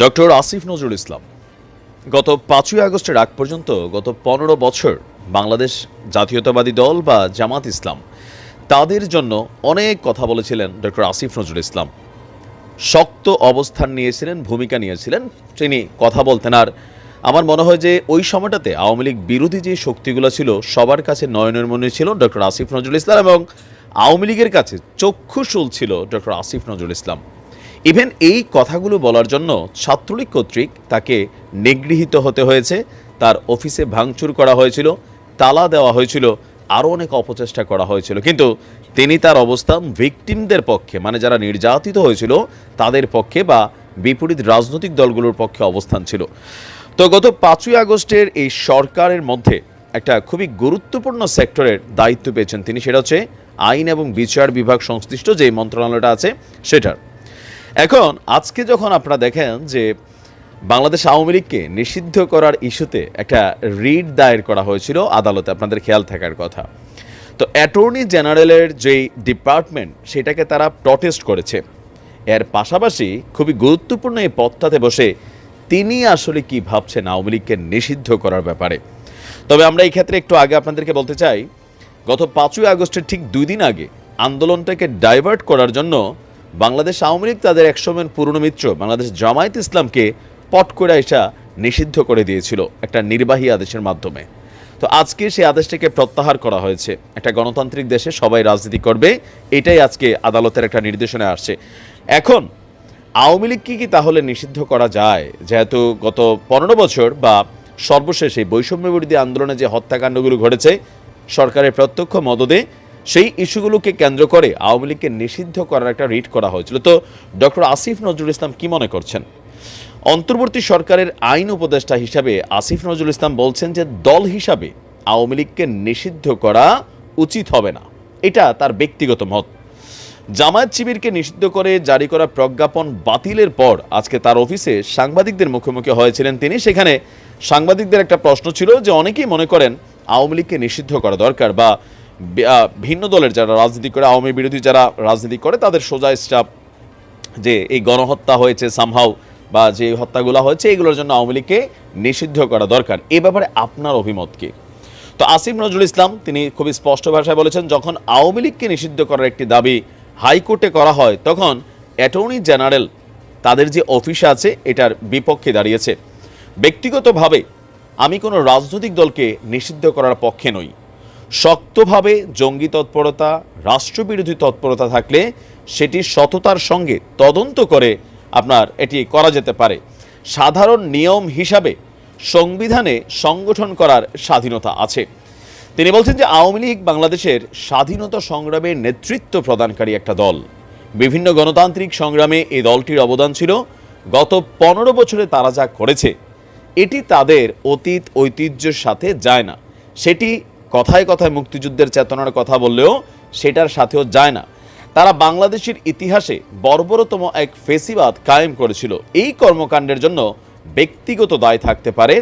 Doctor Asif Nazrul ইসলাম, গত পাঁচই আগস্টের আগ পর্যন্ত গত পনেরো বছর বাংলাদেশ জাতীয়তাবাদী দল বা জামাত ইসলাম, তাদের জন্য অনেক কথা বলেছিলেন ডক্টর আসিফ নজরুল ইসলাম। শক্ত অবস্থান নিয়েছিলেন, ভূমিকা নিয়েছিলেন, তিনি কথা বলতেন। আর আমার মনে হয় যে ওই সময়টাতে আওয়ামী লীগ বিরোধী যে শক্তিগুলো ছিল, সবার কাছে নয়নের মনে ছিল ডক্টর আসিফ নজরুল ইসলাম এবং আওয়ামী লীগের কাছে চক্ষুশূল ছিল ডক্টর আসিফ নজরুল ইসলাম। ইভেন এই কথাগুলো বলার জন্য ছাত্রলীগ কর্তৃক তাকে নিগৃহীত হতে হয়েছে। তার অফিসে ভাঙচুর করা হয়েছিল, তালা দেওয়া হয়েছিল, আরও অনেক অপচেষ্টা করা হয়েছিল। কিন্তু তিনি তার অবস্থান ভিকটিমদের পক্ষে মানে যারা নির্যাতিত হয়েছিল, তাদের পক্ষে বা বিপরীত রাজনৈতিক দলগুলোর পক্ষে অবস্থান ছিল। তো গত পাঁচই আগস্টের এই সরকারের মধ্যে একটা খুবই গুরুত্বপূর্ণ সেক্টরের দায়িত্ব পেয়েছেন তিনি, সেটা হচ্ছে আইন এবং বিচার বিভাগ সংশ্লিষ্ট যে মন্ত্রণালয়টা আছে, সেটার। এখন আজকে যখন আপনারা দেখেন যে বাংলাদেশ আওয়ামী লীগকে নিষিদ্ধ করার ইস্যুতে একটা রিট দায়ের করা হয়েছিল, আদালতে আপনাদের খেয়াল থাকার কথা। তো অ্যাটর্নি জেনারেলের যেই ডিপার্টমেন্ট, সেটাকে তারা প্রটেস্ট করেছে। এর পাশাপাশি খুবই গুরুত্বপূর্ণ এই পদটাতে বসে তিনি আসলে কি ভাবছেন আওয়ামী লীগকে নিষিদ্ধ করার ব্যাপারে। তবে আমরা এই ক্ষেত্রে একটু আগে আপনাদেরকে বলতে চাই, গত পাঁচই আগস্টের ঠিক দুই দিন আগে আন্দোলনটাকে ডাইভার্ট করার জন্য বাংলাদেশ আওয়ামী লীগ তাদের একসময়ের পুরনো মিত্র। বাংলাদেশ জামায়াত ইসলামকে পট করে এসা নিষিদ্ধ করে দিয়েছিল একটা নির্বাহী আদেশের মাধ্যমে। তো আজকে সেই আদেশটাকে প্রত্যাহার করা হয়েছে। একটা গণতান্ত্রিক দেশে সবাই রাজনীতি করবে, এটাই আজকে আদালতের একটা নির্দেশনা আসছে। এখন, আওয়ামী লীগকে কি তাহলে নিষিদ্ধ করা যায়? যেহেতু গত পনেরো বছর বা সর্বশেষ এই বৈষম্য বিরোধী আন্দোলনে যে হত্যাকাণ্ডগুলো ঘটেছে, সরকারের প্রত্যক্ষ মদদে সেই ইস্যুগুলোকে কেন্দ্র করে আওয়ামী লীগকে নিষিদ্ধ করার একটা রিট করা হয়েছিল। তো ডক্টর আসিফ নজরুল ইসলাম কি মনে করছেন? অন্তর্বর্তী সরকারের আইন উপদেষ্টা হিসাবে আসিফ নজরুল ইসলাম বলছেন যে দল হিসাবে আওয়ামী লীগকে নিষিদ্ধ করা উচিত হবে না। এটা তার ব্যক্তিগত মত। জামায়াত শিবিরকে নিষিদ্ধ করে জারি করা প্রজ্ঞাপন বাতিলের পর আজকে তার অফিসে সাংবাদিকদের মুখোমুখি হয়েছিলেন তিনি। সেখানে সাংবাদিকদের একটা প্রশ্ন ছিল যে অনেকেই মনে করেন আওয়ামী লীগকে নিষিদ্ধ করা দরকার বা ভিন্ন দলের যারা রাজনীতি করে, আওয়ামী বিরোধী যারা রাজনীতি করে, তাদের সোজা স্টাফ যে এই গণহত্যা হয়েছে সামহাও বা যে হত্যাগুলো হয়েছে, এগুলোর জন্য আওয়ামী লীগকে নিষিদ্ধ করা দরকার। এ ব্যাপারে আপনার অভিমত কি? তো আসিফ নজরুল ইসলাম, তিনি খুবই স্পষ্ট ভাষায় বলেছেন, যখন আওয়ামী লীগকে নিষিদ্ধ করার একটি দাবি হাইকোর্টে করা হয়, তখন অ্যাটর্নি জেনারেল তাদের যে অফিস আছে, এটার বিপক্ষে দাঁড়িয়েছে। ব্যক্তিগতভাবে আমি কোনো রাজনৈতিক দলকে নিষিদ্ধ করার পক্ষে নই। শক্তভাবে জঙ্গি তৎপরতা, রাষ্ট্রবিরোধী তৎপরতা থাকলে সেটি সততার সঙ্গে তদন্ত করে আপনার এটি করা যেতে পারে। সাধারণ নিয়ম হিসাবে সংবিধানে সংগঠন করার স্বাধীনতা আছে। তিনি বলছেন যে আওয়ামী লীগ বাংলাদেশের স্বাধীনতা সংগ্রামের নেতৃত্ব প্রদানকারী একটা দল। বিভিন্ন গণতান্ত্রিক সংগ্রামে এই দলটির অবদান ছিল। গত পনেরো বছরে তারা যা করেছে, এটি তাদের অতীত ঐতিহ্যের সাথে যায় না। সেটি কথায় কথায় মুক্তিযুদ্ধের চেতনার কথা বললেও সেটার সাথেও যায় না। তারা বাংলাদেশের ইতিহাসে বর্বরতম এক ফেসিবাদ কায়েম করেছিল। এই কর্মকাণ্ডের জন্য ব্যক্তিগত দায় থাকতে পারে,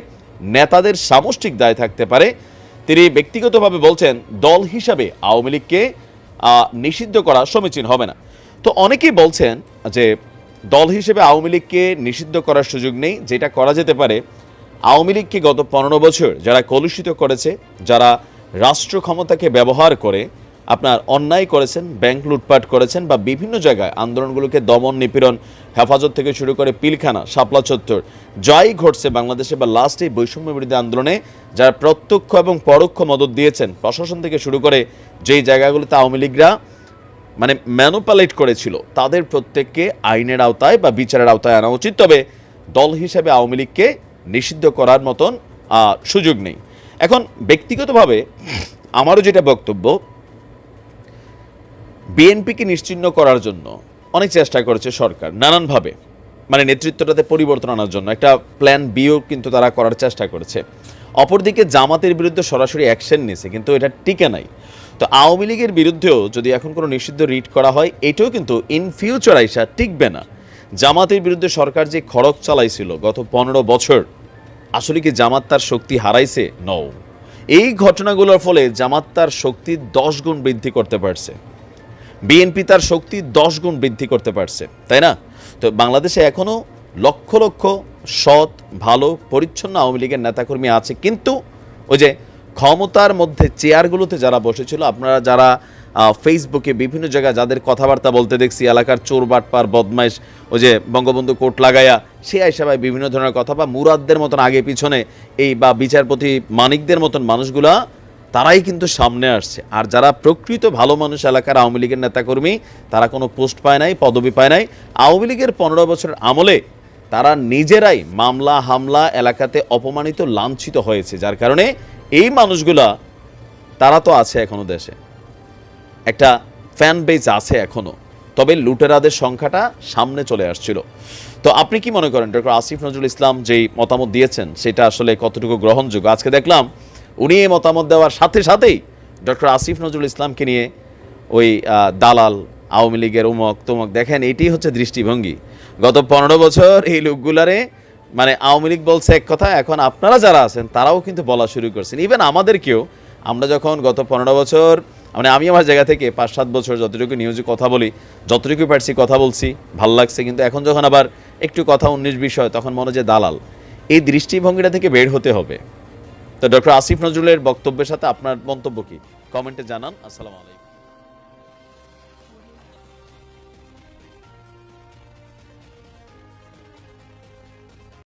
নেতাদের সামষ্টিক দায় থাকতে পারে। তিনি ব্যক্তিগতভাবে বলছেন, দল হিসাবে আওয়ামী লীগকে নিষিদ্ধ করা সমীচীন হবে না। তো অনেকেই বলছেন যে, দল হিসেবে আওয়ামী লীগকে নিষিদ্ধ করার সুযোগ নেই, যেটা করা যেতে পারে। আওয়ামী লীগকে গত পনেরো বছর যারা কলুষিত করেছে, যারা রাষ্ট্র ক্ষমতাকে ব্যবহার করে আপনার অন্যায় করেছেন, ব্যাংক লুটপাট করেছেন বা বিভিন্ন জায়গায় আন্দোলনগুলোকে দমন নিপীড়ন, হেফাজত থেকে শুরু করে পিলখানা, শাপলা চত্বর, যাই ঘটছে বাংলাদেশে বা লাস্ট এই বৈষম্য বিরোধী আন্দোলনে, যারা প্রত্যক্ষ এবং পরোক্ষ মদত দিয়েছেন, প্রশাসন থেকে শুরু করে যেই জায়গাগুলোতে আওয়ামী লীগরা মানে ম্যানুপালেট করেছিল, তাদের প্রত্যেককে আইনের আওতায় বা বিচারের আওতায় আনা উচিত। তবে দল হিসেবে আওয়ামী লীগকে নিষিদ্ধ করার মতন সুযোগ নেই। এখন ব্যক্তিগতভাবে আমারও যেটা বক্তব্য, বিএনপিকে নিশ্চিহ্ন করার জন্য অনেক চেষ্টা করেছে সরকার, নানানভাবে। মানে নেতৃত্বটাতে পরিবর্তন আনার জন্য, একটা প্ল্যান বিও কিন্তু তারা করার চেষ্টা করেছে। অপরদিকে জামাতের বিরুদ্ধে সরাসরি অ্যাকশন নিয়েছে, কিন্তু এটা টিকে নাই। তো আওয়ামী লীগের বিরুদ্ধেও যদি এখন কোনো নিষিদ্ধ রিট করা হয়, এটাও কিন্তু ইন ফিউচার আইসা টিকবে না। জামাতের বিরুদ্ধে সরকার যে খড়ক চালাইছিল গত পনেরো বছর আসলে কি জামাত তার শক্তি হারাইছে? নও এই ঘটনাগুলোর ফলে জামাত তার শক্তি দশ গুণ বৃদ্ধি করতে পারছে। বিএনপি তার শক্তি দশ গুণ বৃদ্ধি করতে পারছে, তাই না? তো বাংলাদেশে এখনও লক্ষ লক্ষ সৎ, ভালো, পরিচ্ছন্ন আওয়ামী লীগের নেতাকর্মী আছে, কিন্তু ওই যে ক্ষমতার মধ্যে চেয়ারগুলোতে যারা বসেছিল, আপনারা যারা ফেসবুকে বিভিন্ন জায়গায় যাদের কথাবার্তা বলতে দেখছি, এলাকার চোর বাটপার, বদমাইশ, ওই যে বঙ্গবন্ধু কোট লাগাইয়া সে হিসাবে বিভিন্ন ধরনের কথা বা মুরাদদের মতন আগে পিছনে এই বা বিচারপতি মানিকদের মতন মানুষগুলা, তারাই কিন্তু সামনে আসছে। আর যারা প্রকৃত ভালো মানুষ এলাকার আওয়ামী লীগের নেতাকর্মী, তারা কোনো পোস্ট পায় নাই, পদবি পায় নাই। আওয়ামী লীগের পনেরো বছরের আমলে তারা নিজেরাই মামলা, হামলা এলাকাতে অপমানিত, লাঞ্ছিত হয়েছে। যার কারণে এই মানুষগুলা, তারা তো আছে এখনও দেশে। একটা ফ্যান বেজ আছে এখনও। তবে লুটেরাদের সংখ্যাটা সামনে চলে আসছিল। তো আপনি কি মনে করেন, ডক্টর আসিফ নজরুল ইসলাম যেই মতামত দিয়েছেন, সেটা আসলে কতটুকু গ্রহণযোগ্য? আজকে দেখলাম উনি এই মতামত দেওয়ার সাথে সাথেই ডক্টর আসিফ নজরুল ইসলামকে নিয়ে ওই দালাল, আওয়ামী লীগের উমক তুমক, দেখেন এটি হচ্ছে দৃষ্টিভঙ্গি। গত পনেরো বছর এই লোকগুলারে মানে আওয়ামী লীগ বলছে এক কথা, এখন আপনারা যারা আছেন, তারাও কিন্তু বলা শুরু করছেন। ইভেন আমাদেরকেও আমরা যখন গত পনেরো বছর মানে আমি আমার জায়গা থেকে পাঁচ সাত বছর যতটুকু নিউজে কথা বলি, যতটুকু পারছি কথা বলছি, ভালো লাগছে। কিন্তু এখন যখন আবার একটু কথা উনিশ বিষয় তখন মনে যে দালাল। এই দৃষ্টিভঙ্গিটা থেকে বের হতে হবে। তো ডক্টর আসিফ নজরুলের বক্তব্যের সাথে আপনার মন্তব্য কি? কমেন্টে জানান। আসসালামু আলাইকুম।